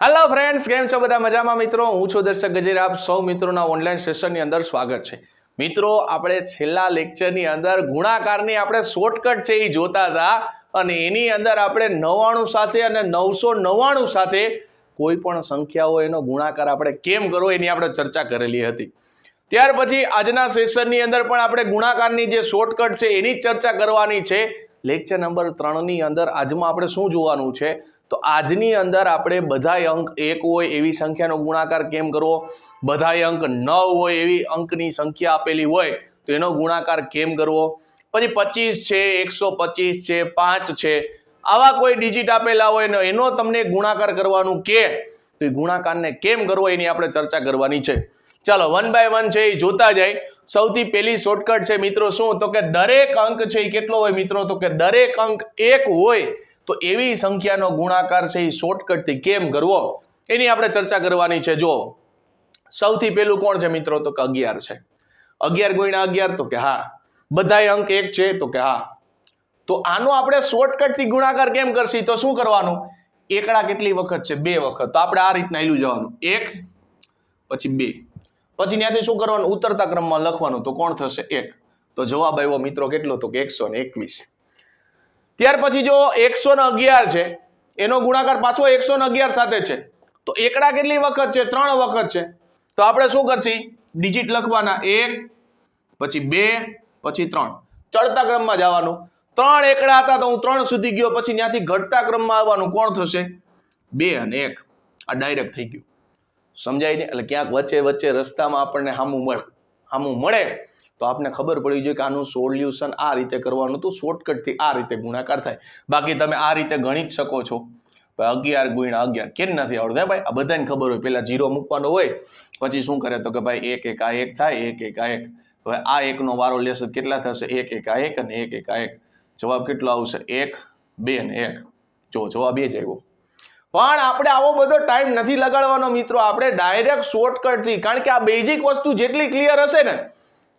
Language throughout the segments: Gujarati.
હેલો ફ્રેન્ડ્સ કેમ છો બધા? મજામાં મિત્રો? હું છું દર્શક ગજેરા. આપ સૌ મિત્રોના ઓનલાઈન સેશનની અંદર સ્વાગત છે. મિત્રો, આપણે છેલ્લા લેક્ચરની અંદર ગુણાકારની આપણે શોર્ટકટ છે એ જોતા હતા અને એની અંદર આપણે નવ્વાણું સાથે અને નવસો નવ્વાણું સાથે કોઈ પણ હોય એનો ગુણાકાર આપણે કેમ કરવો એની આપણે ચર્ચા કરેલી હતી. ત્યાર પછી આજના સેશનની અંદર પણ આપણે ગુણાકારની જે શોર્ટકટ છે એની ચર્ચા કરવાની છે. લેક્ચર નંબર ત્રણની અંદર આજમાં આપણે શું જોવાનું છે? તો આજની અંદર આપણે બધાય અંક એક હોય એવી સંખ્યાનો ગુણાકાર કેમ કરવો? બધાય અંક નવ હોય એવી અંકની સંખ્યા આપેલી હોય તો એનો ગુણાકાર કેમ કરવો? પછી પચીસ છે, એકસો પચીસ છે, પાંચ છે. આવા કોઈ ડિજિટ આપેલા હોય ને એનો તમને ગુણાકાર કરવાનું કે, તો એ ગુણાકારને કેમ કરવો એની આપણે ચર્ચા કરવાની છે. ચાલો વન બાય વન છે એ જોતા જાય. સૌથી પહેલી શોર્ટકટ છે મિત્રો શું? તો કે દરેક અંક છે એ કેટલો હોય મિત્રો? તો કે દરેક અંક એક હોય તો એવી સંખ્યાનો ગુણાકાર છે એ શોર્ટકટથી કેમ કરવો? એની આપણે ચર્ચા કરવાની છે. જો સૌથી પહેલું કોણ છે મિત્રો? તો કે અગિયાર છે. અગિયાર ગુણ્યા અગિયાર તો કે હા. બધાય અંક એક છે તો કે હા. તો આનો આપણે શોર્ટકટથી ગુણાકાર કેમ કરશી? તો શું કરવાનું? એકડા કેટલી વખત છે? બે વખત. તો આપણે આ રીતના એલું જવાનું. એક, પછી બે. પછી ત્યાંથી શું કરવાનું? ઉતરતા ક્રમમાં લખવાનું. તો કોણ થશે? એક. તો જવાબ આવ્યો મિત્રો કેટલો? તો કે એકસો ને એકવીસ. ત્યાર પછી જો એકસો છે, એનો ગુણાકાર પાછો એકસો સાથે છે. તો એકડા કેટલી વખત છે? ત્રણ વખત છે. તો આપણે શું કરશી? ડિજિટ લખવાના એક, પછી બે, પછી ત્રણ. ચડતા ક્રમમાં જવાનું. ત્રણ એકડા હતા તો હું ત્રણ સુધી ગયો, પછી ત્યાંથી ઘટતા ક્રમમાં આવવાનું. કોણ થશે? બે અને એક. આ ડાયરેક્ટ થઈ ગયું. સમજાય છે? એટલે ક્યાંક વચ્ચે વચ્ચે રસ્તામાં આપણને સામું મળે સામું મળે. તો આપને ખબર પડી જોઈએ કે આનું સોલ્યુશન આ રીતે કરવાનું હતું. શોર્ટકટથી આ રીતે ગુણાકાર થાય. બાકી તમે આ રીતે ગણી જ શકો છો. અગિયાર ગુણ્યા અગિયાર કેમ નથી આવડતું? ભાઈ, આ બધાને ખબર હોય. પેલા જીરો મૂકવાનો હોય, પછી શું કરે તો કે ભાઈ, એક, એકા એક થાય, એક, એકા એક. હવે આ એકનો વારો લેશે કેટલા થશે? એક, એકા એક અને એક, એકા એક. જવાબ કેટલો આવશે? એક, બે અને એક. જો જવાબ એ જ આવ્યો. પણ આપણે આવો બધો ટાઈમ નથી લગાડવાનો મિત્રો. આપણે ડાયરેક્ટ શોર્ટકટથી કારણ કે આ બેઝિક વસ્તુ જેટલી ક્લિયર હશે ને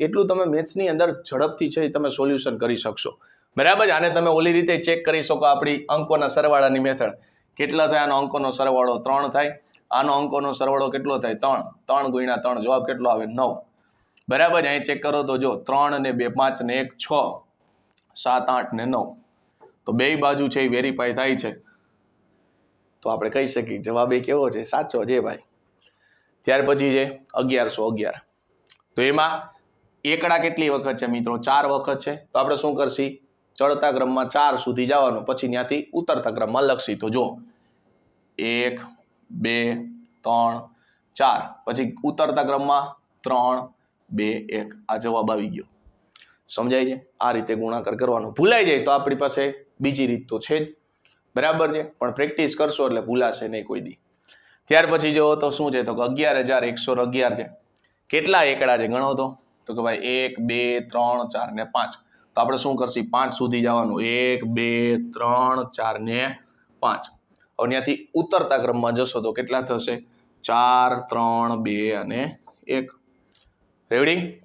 એટલું તમે મેથ્સની અંદર ઝડપથી છે તમે સોલ્યુશન કરી શકશો. બરાબર? આને તમે ઓલી રીતે ચેક કરી શકો આપણી અંકોના સરવાળાની મેથડ કેટલા થાય? આનો અંકોનો સરવાળો ત્રણ થાય. આનો અંકોનો સરવાળો કેટલો થાય? ત્રણ. ત્રણ ગુણ્યા ત્રણ, જવાબ કેટલો આવે? નવ. બરાબર? અહીં ચેક કરો તો જો ત્રણ ને બે, પાંચ ને એક, છ, સાત, આઠ ને નવ. તો બે બાજુ છે એ વેરીફાઈ થાય છે. તો આપણે કહી શકીએ, જવાબ એ કેવો છે? સાચો છે ભાઈ. ત્યાર પછી છે અગિયારસો અગિયાર. તો એમાં એકડા કેટલી વખત છે મિત્રો? ચાર વખત છે. તો આપણે શું કરશી? ચડતા ક્રમમાં ચાર સુધી જવાનું. પછી ત્યાંથી ઉતરતા ક્રમમાં લખશી. તો જો એક, બે, ત્રણ, ચાર. પછી ઉતરતા ક્રમમાં ત્રણ, બે, એક. આ જવાબ આવી ગયો. સમજાય છે? આ રીતે ગુણાકાર કરવાનો. ભૂલાઈ જાય તો આપણી પાસે બીજી રીત તો છે જ. બરાબર છે? પણ પ્રેક્ટિસ કરશો એટલે ભૂલાશે નહીં કોઈ દી. ત્યાર પછી જો તો શું છે? તો અગિયાર હજાર એકસો અગિયાર છે. કેટલા એકડા છે? ગણો તો. તો કે ભાઈ એક, બે, ત્રણ, ચાર ને પાંચ. તો આપણે શું કરશી? પાંચ સુધી જવાનું. એક, બે, ત્રણ, ચાર ને પાંચ. હવે ત્યાંથી ઉતરતા ક્રમમાં જશો તો કેટલા થશે? ચાર, ત્રણ, બે અને એક. રેવડી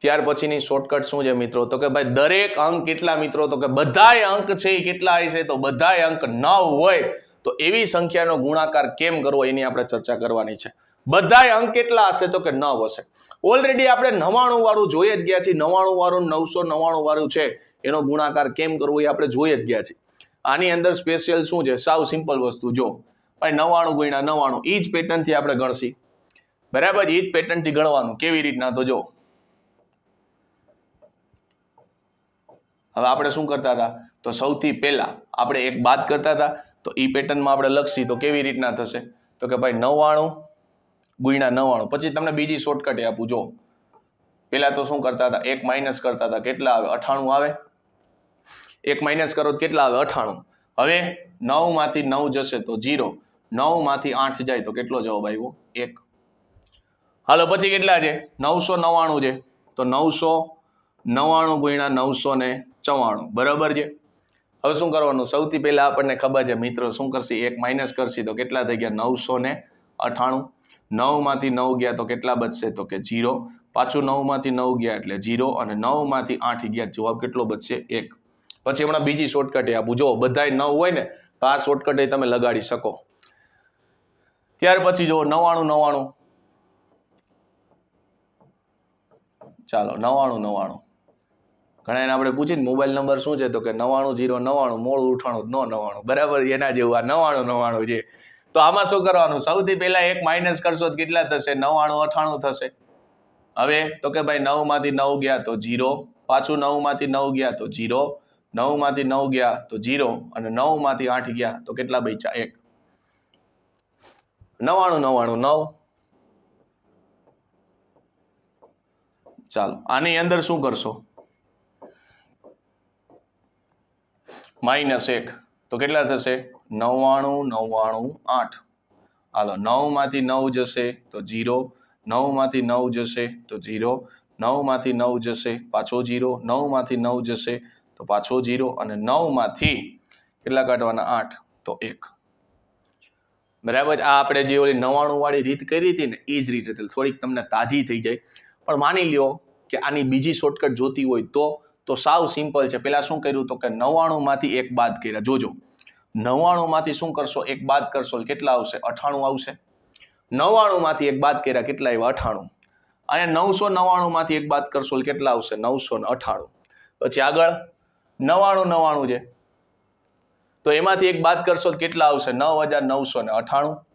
ત્યાર પછીની શોર્ટકટ શું છે મિત્રો? તો કે ભાઈ દરેક અંક કેટલા મિત્રો? તો કે બધાય અંક છે એ કેટલા હશે તો બધાય અંક નવ હોય. તો એવી સંખ્યાનો ગુણાકાર કેમ કરવો? એની આપણે ચર્ચા કરવાની છે. બધાય અંક કેટલા હશે તો કે નવ હશે. ઓલરેડી આપણે નવાણું વાળું જોઈએ જ ગયા છીએ. નવાણું વાળું નવસો નવાણું વાળું છે. એનો ગુણાકાર કેમ કરવો એ આપણે જોઈ જ ગયા છીએ. આની અંદર સ્પેશિયલ શું છે? સાવ સિમ્પલ વસ્તુ. જો, ભાઈ નવાણું ગુણ્યા નવાણું એ જ પેટર્નથી આપણે ગણશી. બરાબર? એ જ પેટર્નથી ગણવાનું. કેવી રીતના? તો જો. હવે આપણે શું કરતા હતા? તો સૌથી પહેલા આપણે એક બાદ કરતા હતા. તો એ પેટર્નમાં આપણે લખશી તો કેવી રીતના થશે? તો કે ભાઈ નવ્વાણું ગુણ્યા નવ્વાણું. પછી તમને બીજી શોર્ટકટ આપું, જો. પહેલાં તો શું કરતા હતા? એક માઇનસ કરતા હતા. કેટલા આવે? અઠાણું આવે? એક માઇનસ કરો કેટલા આવે? અઠાણું. હવે નવમાંથી નવ જશે તો જીરો નવમાંથી આઠ જાય તો કેટલો જવાબ આવ્યો? એક. હાલો, પછી કેટલા છે? નવસો નવ્વાણું છે. તો નવસો નવ્વાણું ગુણ્યા નવસો ને ચવાણું બરાબર છે? હવે શું કરવાનું? સૌથી પહેલા આપણને ખબર છે, મિત્રો, શું કરશે? એક માઇનસ કરશે તો કેટલા થઈ ગયા? નવસો ને અઠાણું. નવમાંથી નવ ગયા તો કેટલા બચશે? તો કે જીરો પાછું નવમાંથી નવ ગયા એટલે જીરો અને નવમાંથી આઠ ગયા. જવાબ કેટલો બચશે? એક. પછી હમણાં બીજી શોર્ટકટ આપું. જો બધાય નવ હોય ને, તો આ શોર્ટકટ તમે લગાડી શકો. ત્યાર પછી જુઓ, નવાણું નવાણું. ચાલો, નવાણું નવાણું. ઘણા એને આપણે પૂછીને મોબાઈલ નંબર શું છે? તો કે નવાણું જીરો નવાણું, મોડું, ઉઠાણું, નો નવાણું. બરાબર? એના જેવું આ નવાણું નવાણું છે. તો આમાં શું કરવાનું? સૌથી પહેલા એક માઇનસ કરશો તો કેટલા થશે? નવાણું અઠાણું થશે. હવે તો કે ભાઈ નવમાંથી નવ ગયા તો જીરો પાછું નવમાંથી નવ ગયા તો જીરો નવમાંથી નવ ગયા તો જીરો અને નવમાંથી આઠ ગયા તો કેટલા બચ્યા? એક. નવાણું નવાણું નવ. ચાલો, આની અંદર શું કરશો? માઇનસ એક. તો કેટલા થશે? નવ્વાણું નવ્વાણું, આઠ. હાલો, નવમાંથી નવ જશે તો જીરો નવમાંથી નવ જશે તો જીરો નવમાંથી નવ જશે પાછો જીરો નવમાંથી નવ જશે તો પાછો જીરો અને નવમાંથી કેટલા કાઢવાના? આઠ. તો એક. બરાબર, આ આપણે જે ઓલી નવાણુંવાળી રીત કરી હતી ને એ જ રીતે થોડીક તમને તાજી થઈ જાય. પણ માની લ્યો કે આની બીજી શોર્ટકટ જોતી હોય તો તો સાવ સિમ્પલ છે. પેલા શું કર્યું તો કે નવ્વાણુંમાંથી એક બાદ કર્યા. જોજો. નવ્વાણું માંથી શું કરશો? એક બાદ કરશો કેટલા આવશે? અઠાણું આવશે. નવ્વાણુંમાંથી એક બાદ કર્યા કેટલા આવ્યા? અઠાણું. અને નવસો નવ્વાણુંમાંથી એક બાદ કરશો કેટલા આવશે? નવસો ને અઠાણું. પછી આગળ? નવ્વાણું નવ્વાણું છે. તો એમાંથી એક બાદ કરશો કેટલા આવશે? નવ હજાર નવસો ને અઠાણું.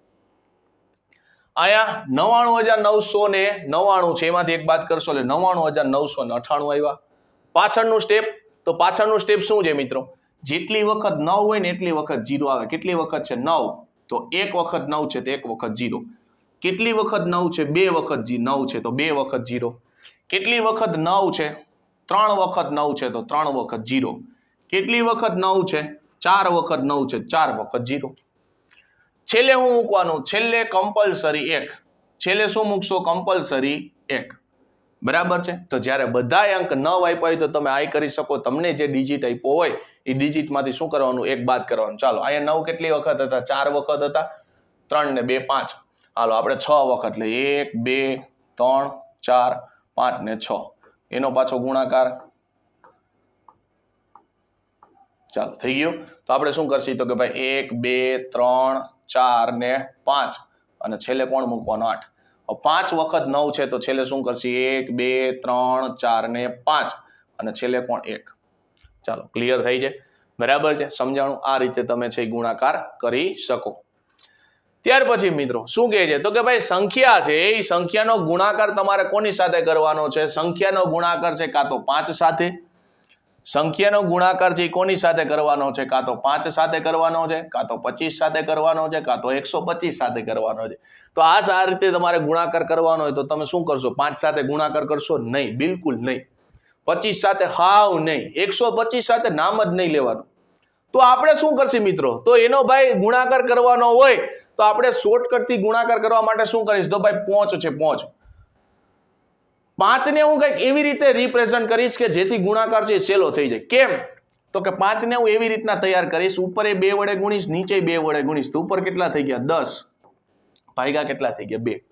અહીંયા નવ્વાણું હજાર નવસો ને નવ્વાણું છે. એમાંથી એક બાદ કરશો એટલે નવ્વાણું હજાર નવસો ને અઠાણું આવ્યા. પાછળનું સ્ટેપ તો પાછળનું સ્ટેપ શું છે મિત્રો? જેટલી વખત નવ હોય ને એટલી વખત જીરો આવે. કેટલી વખત છે નવ? તો એક વખત નવ છે તો એક વખત જીરો. કેટલી વખત નવ છે? બે વખત નવ છે તો બે વખત જીરો. કેટલી વખત નવ છે? ત્રણ વખત નવ છે તો ત્રણ વખત જીરો. કેટલી વખત નવ છે? ચાર વખત નવ છે, ચાર વખત જીરો. છેલ્લે હું મૂકવાનું? છેલ્લે કમ્પલસરી એક. છેલ્લે શું મૂકશો? કમ્પલસરી એક. બરાબર છે? તો જ્યારે બધાય અંક ન આપ્યા હોય તો તમે આઈ કરી શકો. તમને જે ડિજિટ આપ્યો હોય એ ડિજિટમાંથી શું કરવાનું? એક બાદ કરવાનું. ચાલો, અહીંયા નવ કેટલી વખત હતા? ચાર વખત હતા? ત્રણ ને બે, પાંચ. હાલો, આપણે છ વખત એટલે એક, બે, ત્રણ, ચાર, પાંચ ને છ. એનો પાછો ગુણાકાર. ચાલો, થઈ ગયું? તો આપણે શું કરશું? તો કે ભાઈ, એક, બે, ત્રણ, ચાર ને પાંચ. અને છેલ્લે કોણ મૂકવાનો? આઠ. પાંચ વખત નવ છે, તો છેલ્લે શું કરશે? એક, બે, ત્રણ, ચાર ને પાંચ. અને છેલ્લે કોણ? એક. ચાલો ક્લિયર થઈ છે બરાબર છે? સમજાણું? આ રીતે તમે છે ગુણાકાર કરી શકો. ત્યાર પછી મિત્રો, શું કહે છે? તો કે ભાઈ, સંખ્યા છે, એ સંખ્યાનો ગુણાકાર તમારે કોની સાથે કરવાનો છે? સંખ્યાનો ગુણાકાર છે કાં તો પાંચ સાથે? સંખ્યાનો ગુણાકાર છે કોની સાથે કરવાનો છે? કાં તો પાંચ સાથે કરવાનો છે, કાં તો પચીસ સાથે કરવાનો છે, કાં તો એકસો સાથે કરવાનો છે. તો આ આ રીતે તમારે ગુણાકાર કરવાનો હોય તો તમે શું કરશો? પાંચ સાથે ગુણાકાર કરશો? નહીં, બિલકુલ નહીં. પચીસ સાથે હાવ નહીં. એકસો પચીસ સાથે નામ જ નહીં લેવાનું. તો આપણે શું કરશે મિત્રો? તો એનો ભાઈ ગુણાકાર કરવાનો હોય, તો આપણે શોર્ટકટથી ગુણાકાર કરવા માટે શું કરીશ? તો ભાઈ પોંચ છે, પોંચ. પાંચને હું કંઈક એવી રીતે રિપ્રેઝન્ટ કરીશ કે જેથી ગુણાકાર છે સેલો થઈ જાય. કેમ? તો કે પાંચને હું એવી રીતના તૈયાર કરીશ, ઉપર એ બે વડે ગુણીશ, નીચે બે વડે ગુણીશ. તો ઉપર કેટલા થઈ ગયા? દસ. ભાગ્યા કેટલા થઈ ગયા? બે.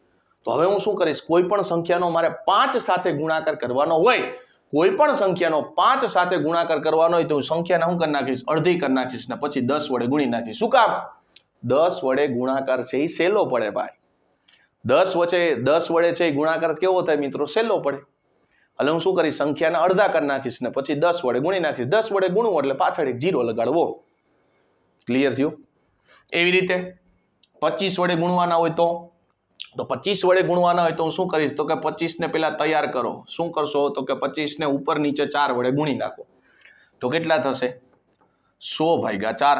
તો હવે હું શું કરીશ? કોઈ પણ સંખ્યાનો મારે પાંચ સાથે ગુણાકાર કરવાનો હોય કોઈ પણ સંખ્યાનો પાંચ સાથે ગુણાકાર કરવાનો હોય તો હું સંખ્યાને શું કરી નાખીશ? અડધી કરી નાખીશ ને પછી દસ વડે ગુણી નાખીશ. શું કામ? દસ વડે ગુણાકાર છે એ સહેલો પડે ભાઈ. દસ વચ્ચે દસ વડે છે એ ગુણાકાર કેવો થાય મિત્રો? સહેલો પડે. એટલે હું શું કરીશ? સંખ્યાને અડધા કરી નાખીશ ને પછી દસ વડે ગુણી નાખીશ. દસ વડે ગુણવું એટલે પાછળ એક જીરો લગાડવો. ક્લિયર થયું? એવી રીતે પચીસ વડે ગુણવાના હોય તો તો પચીસ વડે ગુણવાના હોય તો હું શું કરીશ? તો કે પચીસને પહેલાં તૈયાર કરો. શું કરશો? તો કે પચીસને ઉપર નીચે ચાર વડે ગુણી નાખો. તો કેટલા થશે? સો ભાગ્યા ચાર.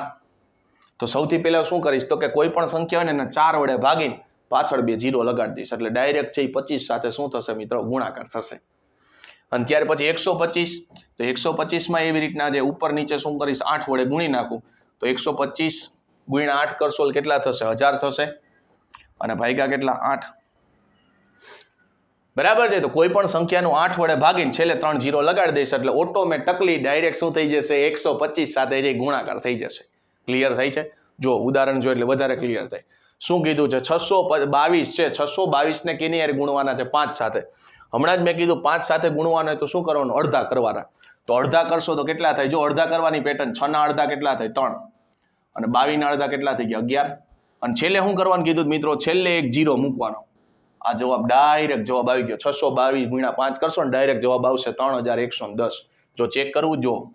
તો સૌથી પહેલાં શું કરીશ? તો કે કોઈ પણ સંખ્યા હોય ને એને ચાર વડે ભાગીને પાછળ બે જીરો લગાડી દઈશ. એટલે ડાયરેક્ટ છે એ પચીસ સાથે શું થશે મિત્રો? ગુણાકાર થશે. અને ત્યાર પછી એકસો પચીસ. તો એકસો પચીસમાં એવી રીતના જે ઉપર નીચે શું કરીશ? આઠ વડે ગુણી નાખું. તો એકસો પચીસ ગુણ્યા આઠ કરશો કેટલા થશે? હજાર થશે. અને ભાગ્યા કેટલા? આઠ. બરાબર છે? તો કોઈ પણ સંખ્યાનું આઠ વડે ભાગીને છેલ્લે ત્રણ જીરો લગાડી દઈશ એટલે ઓટોમેટિકલી ડાયરેક્ટ શું થઈ જશે? એકસો પચીસ સાથે જે ગુણાકાર થઈ જશે. ક્લિયર થઈ છે? જો ઉદાહરણ જો એટલે વધારે ક્લિયર થાય. શું કીધું છે? છસો બાવીસ છે. છસો બાવીસને કેની યાર ગુણવાના છે? પાંચ સાથે. હમણાં જ મેં કીધું પાંચ સાથે ગુણવાના હોય તો શું કરવાનું? અડધા કરવાના. તો અડધા કરશો તો કેટલા થાય? જો અડધા કરવાની પેટર્ન છ ના અડધા કેટલા થાય? ત્રણ. અને બાવીસના અડધા કેટલા થઈ ગયા? અગિયાર. અને છેલ્લે શું કરવાનું કીધું મિત્રો? છેલ્લે એક જીરો મૂકવાનો. આ જવાબ ડાયરેક્ટ જવાબ આવી ગયો. છસો બાવીસ ગુણ્યા પાંચ કરશો ને ડાયરેક્ટ જવાબ આવશે ત્રણ હજાર એકસો દસ. જો ચેક કરવું જો.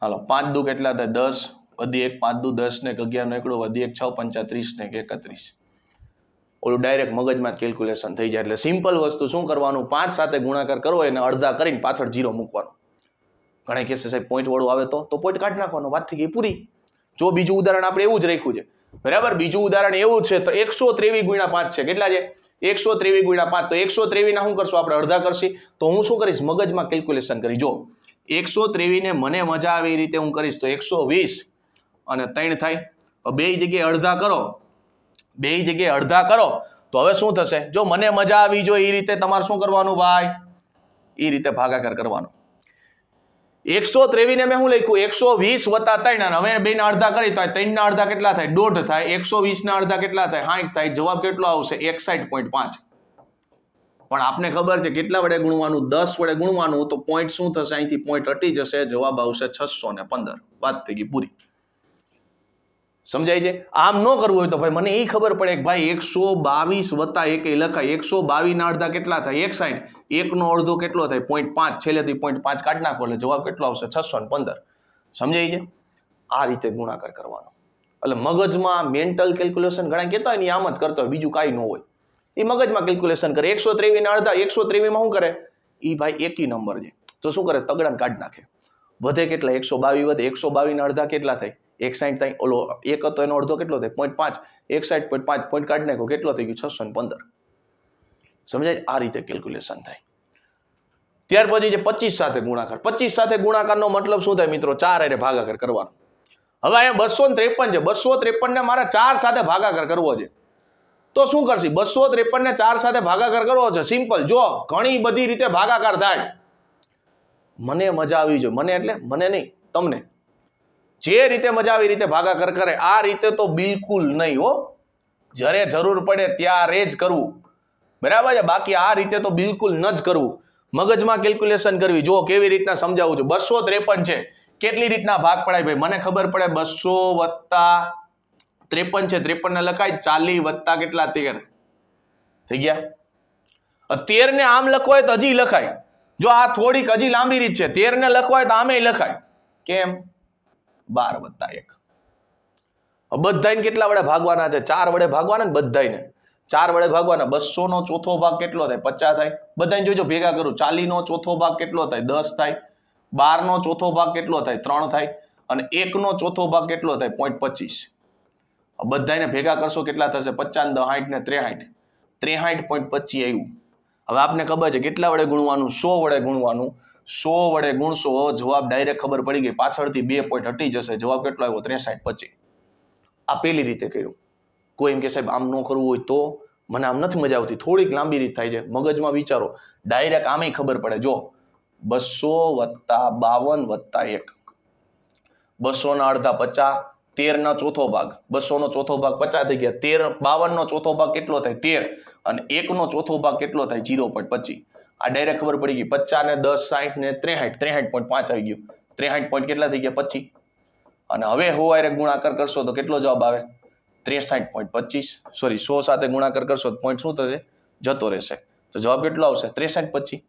હાલો, પાંચ દુ કેટલા થાય? દસ. વધી એક, પાંચ દુ દસ ને અગિયાર નો એકડો વધી એક, છ પંચા ત્રીસ ને એકત્રીસ. ઓલું ડાયરેક્ટ મગજમાં કેલ્ક્યુલેશન થઈ જાય. એટલે સિમ્પલ વસ્તુ શું કરવાનું? પાંચ સાથે ગુણાકાર કરવો એને અડધા કરીને પાછળ જીરો મૂકવાનો. ઘણા કહેશે સાહેબ પોઈન્ટ વાળું આવે તો? પોઈન્ટ કાઢી નાખવાનો. વાત થઈ ગઈ પૂરી. જો બીજું ઉદાહરણ આપણે એવું જ રાખ્યું છે. બરાબર? બીજું ઉદાહરણ એવું છે, તો એકસો ત્રેવીસ ગુણ્યા પાંચ છે. કેટલા છે? એકસો ત્રેવીસ ગુણ્યા પાંચ. તો એકસો ત્રેવીસ ના શું કરશું? આપણે અડધા કરશી. તો હું શું કરીશ? મગજમાં કેલ્ક્યુલેશન કરી. જો એકસો ત્રેવીસ ને મને મજા આવે એ રીતે હું કરીશ, તો એકસો વીસ અને ત્રણ થાય. બે જગ્યાએ અડધા કરો. બે જગ્યાએ અડધા કરો. તો હવે શું થશે? જો મને મજા આવી જોઈએ એ રીતે તમારે શું કરવાનું ભાઈ? એ રીતે ભાગાકાર કરવાનો. એકસો ત્રેવીસ ને મેં શું લખ્યું? એકસો વીસ વત્તા ત્રણ. હવે બે ના અડધા કરી તો ત્રણ ના અડધા કેટલા થાય? દોઢ થાય. એકસો વીસ ના અડધા કેટલા થાય? સાઠ થાય. જવાબ કેટલો આવશે? એકસાઠ પોઈન્ટ પાંચ. પણ આપને ખબર છે, કેટલા વડે ગુણવાનું? દસ વડે ગુણવાનું, તો પોઈન્ટ શું થશે? અહીંથી પોઈન્ટ હટી જશે. જવાબ આવશે છસો ને પંદર. વાત થઈ ગઈ પૂરી. સમજાય છે? આમ ન કરવું હોય તો ભાઈ મને એ ખબર પડે કે ભાઈ એકસો બાવીસ વત્તા એક લખાય. એકસો બાવીસ ના અડધા કેટલા થાય? એક સાઈઠ. એકનો અડધો કેટલો થાય? પોઈન્ટ પાંચ. છેલ્લેથી પોઈન્ટ પાંચ કાઢી નાખો એટલે જવાબ કેટલો આવશે? છસો પંદર. સમજાય છે? આ રીતે ગુણાકાર કરવાનો. એટલે મગજમાં મેન્ટલ કેલ્ક્યુલેશન ઘણા કહેતા હોય ને આમ જ કરતા હોય, બીજું કાંઈ ન હોય. એ મગજમાં કેલ્ક્યુલેશન કરે. એકસો ત્રેવીસ ના અડધા, એકસો ત્રેવીસમાં શું કરે? એ ભાઈ એકી નંબર છે. તો શું કરે? તગડાને કાઢી નાખે. વધે કેટલા? એકસો બાવીસ વધે. એકસો બાવીસ ના અડધા કેટલા થાય? એક સાઈઠ ત્યાં ઓલો એક હતો એનો અડધો કેટલો થાય? પોઈન્ટ પાંચ. એક સાઈઠ પોઈન્ટ પાંચ પોઈન્ટ કાઢી નાખો, કેટલો થઈ ગયો? છસો ને પંદર. સમજાય? આ રીતે કેલ્ક્યુલેશન થાય. ત્યાર પછી જે પચીસ સાથે ગુણાકાર. પચીસ સાથે ગુણાકારનો મતલબ શું થાય મિત્રો? ચાર અરે ભાગાકાર કરવાનો. હવે અહીંયા બસો ત્રેપન છે. બસો ત્રેપનને મારે ચાર સાથે ભાગાકાર કરવો છે. તો શું કરશે? બસો ત્રેપનને ચાર સાથે ભાગાકાર કરવો છે. સિમ્પલ જો ઘણી બધી રીતે ભાગાકાર થાય. મને મજા આવી જોઈએ મને એટલે, મને નહીં, તમને. જે રીતે મજા આવી રીતે ભાગાકાર કરે આ રીતે તો બિલકુલ નહીં હો. જ્યારે જરૂર પડે ત્યારે જ કરવું. બરાબર છે? બાકી આ રીતે તો બિલકુલ ન જ કરવું. મગજમાં કેલ્ક્યુલેશન કરવી. જો કેવી રીતના સમજાવું છું. બસો ત્રેપન છે. કેટલી રીતના ભાગ પડાય ભાઈ? મને ખબર પડે બસો વત્તા ત્રેપન છે. ત્રેપન ને લખાય ચાલી વત્તા કેટલા તેર? થઈ ગયા? તેર ને આમ લખવાય તો હજી લખાય. જો આ થોડીક હજી લાંબી રીત છે. તેર ને લખવા તો આમે લખાય. કેમ? બાર વત્તા એક. બધાને કેટલા વડે ભાગવાના છે? ચાર વડે ભાગવાના ને બધાને ચાર વડે ભાગવાના બસો નો ચોથો ભાગ કેટલો થાય? પચાસ થાય. બધાને જોજો, ભેગા કરું. ચાલી નો ચોથો ભાગ કેટલો થાય? દસ થાય. બાર નો ચોથો ભાગ કેટલો થાય? ત્રણ થાય. અને એક નો ચોથો ભાગ કેટલો થાય? પોઈન્ટ પચીસ. બધાને ભેગા કરશો કેટલા થશે? પચાસ દસ સાઠ ને ત્રેસાઠ ત્રેસાઠ પોઈન્ટ પચીસ આવ્યું. હવે આપને ખબર છે, કેટલા વડે ગુણવાનું? સો વડે ગુણવાનું. સો વડે ગુણસો જવાબ ડાયરેક્ટ ખબર પડી ગઈ. પાછળથી બે પોઈન્ટ હટી જશે. જવાબ કેટલો આવ્યો? ત્રેસાઠ પચીસ આ પેલી રીતે કર્યું. કોઈ એમ કે સાહેબ, આમ ન કરવું હોય તો? મને આમ નથી મજા આવતી. થોડીક લાંબી રીત થાય છે. મગજમાં વિચારો. ડાયરેક્ટ આમે ખબર પડે. જો, બસો વત્તા બાવન વત્તા એક. બસો ના અડધા પચાસ. તેર ના ચોથો ભાગ. બસો નો ચોથો ભાગ પચાસ થઈ ગયા. તેર, બાવન નો ચોથો ભાગ કેટલો થાય? તેર. અને એક નો ચોથો ભાગ કેટલો થાય? જીરો પોઈન્ટ પચીસ આ ડાયરેક્ટ ખબર પડી ગઈ. પચાસ ને દસ સાઠ ને ત્રેસાઠ. ત્રેસાઠ પોઈન્ટ પાંચ આવી ગયું. ત્રેસાઠ પોઈન્ટ કેટલા થઈ ગયા? પચીસ. અને હવે હોવારે ગુણાકાર કરશો તો કેટલો જવાબ આવે? ત્રેસાઠ પોઈન્ટ પચીસ. સોરી સો સાથે ગુણાકાર કરશો તો પોઈન્ટ શું થશે? જતો રહેશે. તો જવાબ કેટલો આવશે? ત્રેસાઠ પચીસ.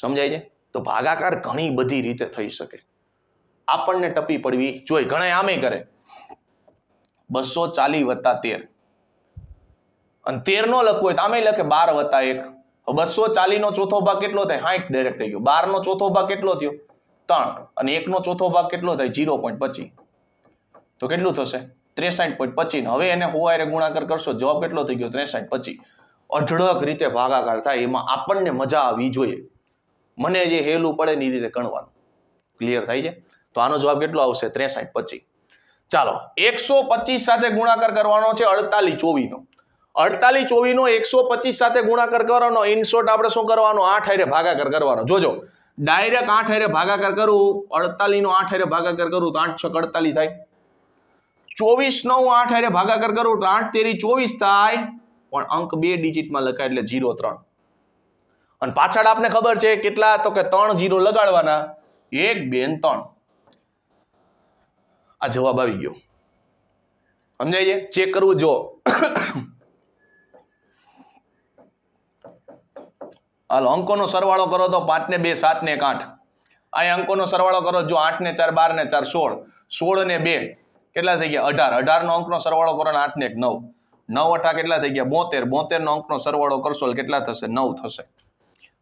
સમજાય છે? તો ભાગાકાર ઘણી બધી રીતે થઈ શકે. આપણને ટપી પડવી જોઈએ. ઘણા આમે કરે. બસો ચાલી વત્તા તેર. અને તેર નો લખવું હોય તો આમે લખે બાર વત્તા એક. બસો ચાલીનો ચોથો ભાગ કેટલો થાય? સાઠ ડાયરેક્ટ થઈ ગયો. બાર નો ચોથો ભાગ કેટલો થયો? ત્રણ. અને એકનો ચોથો ભાગ કેટલો થાય? જીરો પોઈન્ટ પચીસ. તો કેટલું થશે? ત્રેસાઠ પોઈન્ટ પચીસ. હવે એને હોવાયરે ગુણાકાર કરશો, જવાબ કેટલો થઈ ગયો? ત્રેસાઠ પચીસ. અઢળક રીતે ભાગાકાર થાય, એમાં આપણને મજા આવવી જોઈએ. મને જે હેલું પડે ને એ રીતે ગણવાનું. ક્લિયર થાય છે? તો આનો જવાબ કેટલો આવશે? ત્રેસાઠ પચીસ. ચાલો, એકસો પચીસ સાથે ગુણાકાર કરવાનો છે અડતાલીસ ચોવીસનો અડતાલીસ ચોવીસનો એકસો પચીસ સાથે ગુણાકાર કરવાનો ઇનશોર્ટ આપણે શું કરવાનો? આઠ હારે ભાગાકાર કરવાનો. જોજો ડાયરેક્ટ આઠ હારે ભાગાકાર કરું અડતાલીસ નો આઠ હારે ભાગાકાર કરું, તો આઠ છક અડતાલીસ થાય. ચોવીસ નો હું આઠ હારે ભાગાકાર કરું, તો આઠ તેરી ચોવીસ થાય. પણ અંક બે ડિજિટમાં લખાય એટલે જીરો ત્રણ. અને પાછળ આપને ખબર છે કેટલા? તો કે ત્રણ જીરો લગાડવાના. એક, બે ત્રણ. આ જવાબ આવી ગયો. સમજાય છે? ચેક કરવું જો હાલો અંકોનો સરવાળો કરો તો પાંચ ને બે સાત ને એક, આઠ. અહીં અંકોનો સરવાળો કરો જો આઠ ને ચાર બાર ને ચાર, સોળ. સોળ ને બે કેટલા થઈ ગયા? અઢાર. અઢાર નો અંકનો સરવાળો કરો ને આઠ ને એક, નવ. નવ અઠા કેટલા થઈ ગયા? બોતેર. બોતેર નો અંકનો સરવાળો કરશો કેટલા થશે? નવ થશે.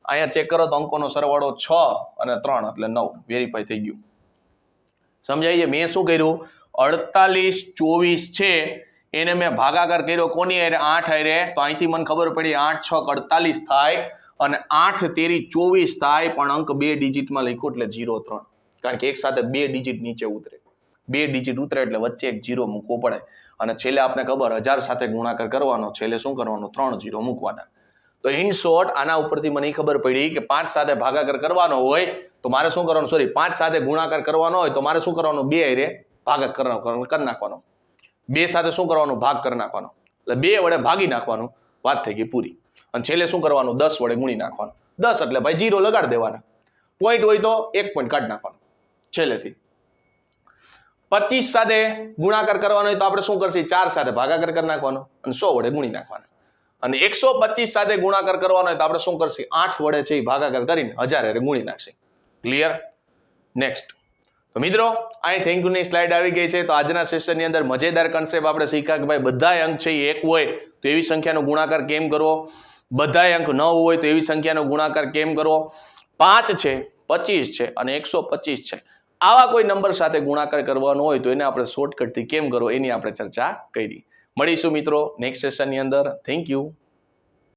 અહીંયા ચેક કરો તો અંકોનો સરવાળો છ અને ત્રણ એટલે નવ. વેરીફાઈ થઈ ગયું. સમજાય મેં શું કર્યું? અડતાલીસ ચોવીસ છે. એને મેં ભાગાકાર કર્યો. કોની હારે? આઠ હારે. તો અહીંથી મને ખબર પડી, આઠ છ અડતાલીસ થાય. અને આઠ તેરી ચોવીસ થાય, પણ અંક બે ડિજિટમાં લખ્યો એટલે જીરો ત્રણ. કારણ કે એક સાથે બે ડિજિટ નીચે ઉતરે. બે ડિજિટ ઉતરે એટલે વચ્ચે એક જીરો મૂકવો પડે. અને છેલ્લે આપણે ખબર, હજાર સાથે ગુણાકાર કરવાનો, છેલ્લે શું કરવાનું? ત્રણ જીરો મૂકવાના. તો ઇન શોર્ટ આના ઉપરથી મને ખબર પડી કે પાંચ સાથે ભાગાકાર કરવાનો હોય, તો મારે શું કરવાનું? સોરી પાંચ સાથે ગુણાકાર કરવાનો હોય, તો મારે શું કરવાનું? બે રે ભાગાકાર કરી નાખવાનો. બે સાથે શું કરવાનું? ભાગ કરી નાખવાનો. એટલે બે વડે ભાગી નાખવાનું. વાત થઈ ગઈ પૂરી. અને છેલ્લે શું કરવાનું? દસ વડે ગુણી નાખવાનું. દસ એટલે ભાઈ જીરો લગાડી દેવાના. પોઈન્ટ હોય તો એક પોઈન્ટ કાઢી નાખવાનું. છેલ્લેથી. પચીસ સાથે ગુણાકાર કરવાનો હોય તો આપણે શું કરશે? ચાર સાથે ભાગાકાર કરી નાખવાનો અને સો વડે ગુણી નાખવાનો. અને એકસો પચીસ સાથે ગુણાકાર કરવાનો હોય તો આપણે શું કરશે? આઠ વડે છે એ ભાગાકાર કરીને હજાર હારે ગુણી નાખશે. ક્લિયર નેક્સ્ટ તો મિત્રો અહીં થેન્ક યુની સ્લાઇડ આવી ગઈ છે. તો આજના સેશનની અંદર મજેદાર કન્સેપ્ટ આપણે શીખ્યા કે ભાઈ બધા અંક છે એ એક હોય તો એવી સંખ્યાનો ગુણાકાર કેમ કરવો? બધા અંક ન હોય તો એવી સંખ્યાનો ગુણાકાર કેમ કરવો? પાંચ છે, પચીસ છે અને એકસો પચીસ છે. આવા કોઈ નંબર સાથે ગુણાકાર કરવાનો હોય તો એને આપણે શોર્ટકટથી કેમ કરવો એની આપણે ચર્ચા કરી. મળીશું મિત્રો નેક્સ્ટ સેશનની અંદર. Thank you